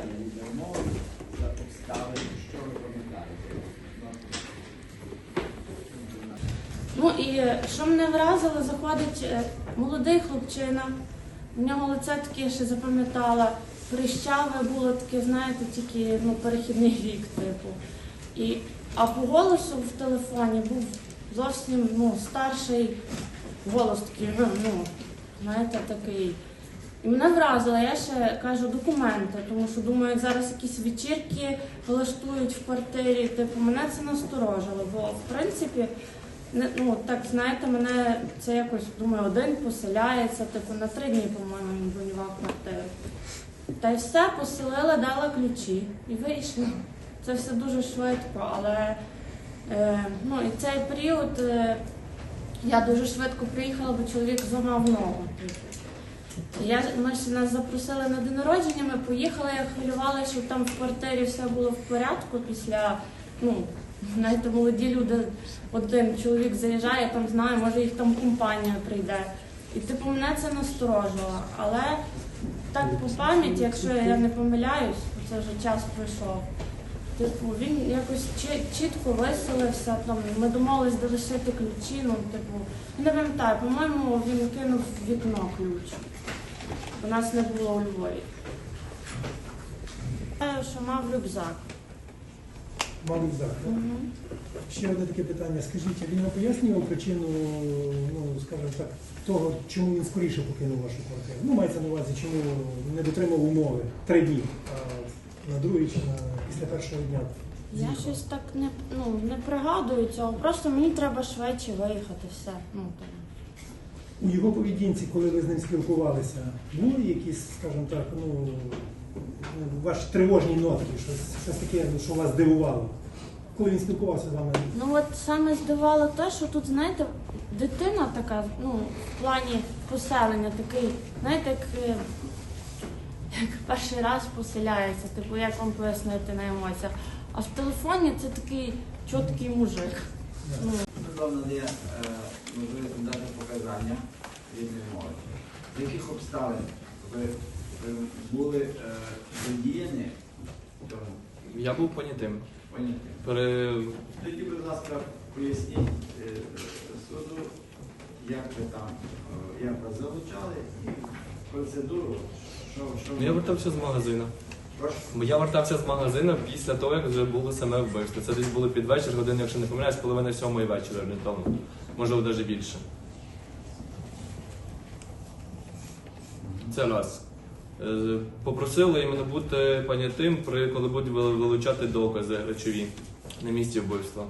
питання від давно за обставини, що ви пам'ятаєте? Ну і е, що мене вразило, заходить е, молодий хлопчина. В нього лице таке, що запам'ятала, прищаве було таке, знаєте, тільки ну, перехідний вік, типу. І, а по голосу в телефоні був зовсім ну, старший голос такий, ну, ну, знаєте, такий. І мене вразило, я ще кажу документи, тому що думаю, зараз якісь вечірки влаштують в квартирі. Типу, мене це насторожило, бо в принципі, не, ну так знаєте, мене це якось думаю, один поселяється, типу на три дні, по-моєму, він бронював квартиру. Та й все, поселила, дала ключі і вийшла. Це все дуже швидко, але е, ну, і цей період е, я дуже швидко приїхала, бо чоловік зламав ногу. Я, ми ж нас запросили на день народження, ми поїхали, я хвилювалася, щоб там в квартирі все було в порядку після, ну, знаєте, молоді люди, один чоловік заїжджає, там знає, може їх там компанія прийде. І типу мене це насторожило. Але так по пам'яті, якщо я не помиляюсь, це вже час пройшов. Типу, він якось чі- чітко виселився, там ми домовились де лишити ключі, ну, типу, не пам'ятаю, по-моєму, він кинув вікно ключ. У нас не було у Львові. Що мав рюкзак. Мабуть, так. да? Ще одне таке питання. Скажіть, він вам пояснював причину, ну, скажімо так, того, чому він скоріше покинув вашу квартиру? Ну, мається на увазі, чому не дотримав умови три дні, а на другий чи на після першого дня. Я щось так не, ну, не пригадую цього, просто мені треба швидше виїхати, все. Ну, там. У його поведінці, коли ви з ним спілкувалися, були якісь, скажімо так, ну, ваші тривожні нотки, щось, щось таке, ну, що вас дивувало? Коли він спілкувався з вами? Ну от саме здивувало те, що тут, знаєте, дитина така, ну, в плані поселення такий, знаєте, як, е, як перший раз поселяється, типу, як вам пояснити на емоціях. А в телефоні це такий чіткий мужик. Ну, Вам надає е, можливість дати показання рідної мови. З яких обставин ви, ви були е, задіяні цьому Я був понятим. понятті? Пере... Тоді, будь ласка, поясніть е, суду, як ви там, е, як вас залучали і процедуру, що, що Ну, Я вертався з магазину. Прошу. Бо Я вертався з магазину після того, як вже було саме вбивство. Це десь було під вечір, години, якщо не помиляюсь, половина сьомої вечора орієнтовно. Можливо, навіть більше. Це раз. Е, Попросили іменно бути понятим, при коли будуть вилучати докази речові на місці вбивства.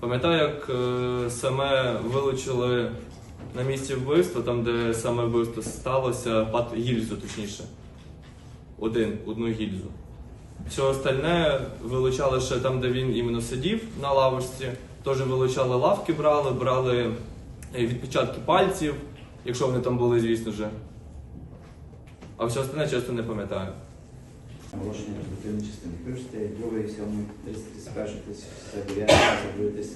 Пам'ятаю, як е, саме вилучили на місці вбивства, там, де саме вбивство сталося, гільзу, точніше. Один, одну гільзу. Все остальне вилучали ще там, де він іменно сидів на лавочці. Теж вилучали лавки, брали, брали відпечатки пальців, якщо вони там були, звісно ж. А все остальне чесно не пам'ятаю. Оголошення результативної частини. Пишете 2, 7, 31, 39, 2, 76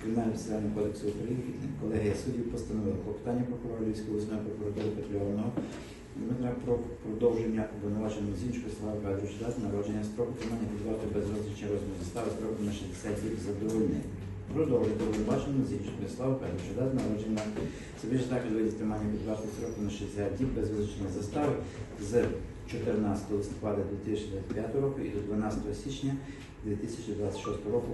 Кримінального процесуального кодексу України. Колегія суддів постановила клопотання прокурора Львівської обласної прокуратури Петльованого Дмитра про продовження обвинуваченого з іншого слава Петровича дати народження строку тримання під без розлічення розміру застави строком на 60 діб задовольнити. Продовжити обвинуваченого з іншого слава Петровича дати народження собі ж так від тримання під вартою строку на 60 діб без визначення застави з 14 листопада 2025 року і до 12 січня 2026 року